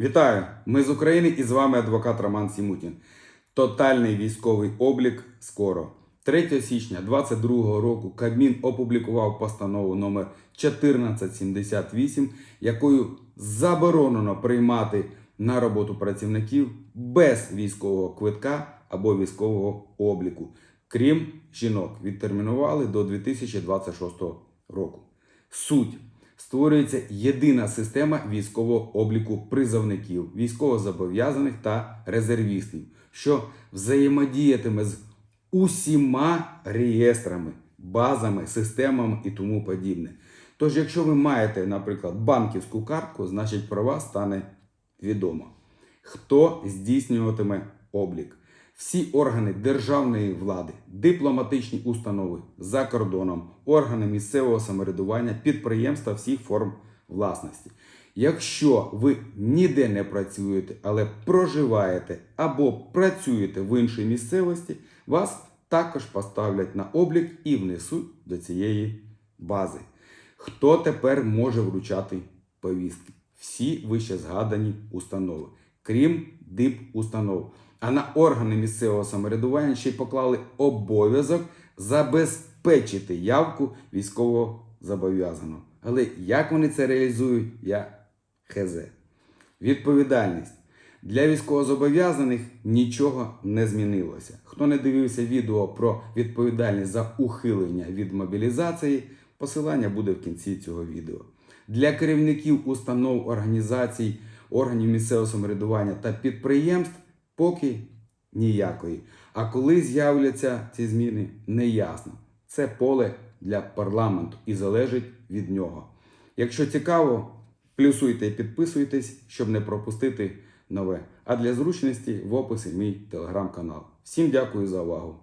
Вітаю! Ми з України і з вами адвокат Роман Сімутін. Тотальний військовий облік скоро. 3 січня 2022 року Кабмін опублікував постанову номер 1478, якою заборонено приймати на роботу працівників без військового квитка або військового обліку, крім жінок, відтермінували до 2026 року. Суть створюється єдина система військового обліку призовників, військовозобов'язаних та резервістів, що взаємодіятиме з усіма реєстрами, базами, системами і тому подібне. Тож, якщо ви маєте, наприклад, банківську картку, значить про вас стане відомо, хто здійснюватиме облік. Всі органи державної влади, дипломатичні установи за кордоном, органи місцевого самоврядування, підприємства всіх форм власності. Якщо ви ніде не працюєте, але проживаєте або працюєте в іншій місцевості, вас також поставлять на облік і внесуть до цієї бази. Хто тепер може вручати повістки? Всі вище згадані установи, крім дипустанов. А на органи місцевого самоврядування ще й поклали обов'язок забезпечити явку військового зобов'язаного. Але як вони це реалізують, я хз. Відповідальність. Для військовозобов'язаних нічого не змінилося. Хто не дивився відео про відповідальність за ухилення від мобілізації, посилання буде в кінці цього відео. Для керівників установ, організацій, органів місцевого самоврядування та підприємств поки ніякої. А коли з'являться ці зміни, неясно. Це поле для парламенту і залежить від нього. Якщо цікаво, плюсуйте і підписуйтесь, щоб не пропустити нове. А для зручності в описі мій телеграм-канал. Всім дякую за увагу!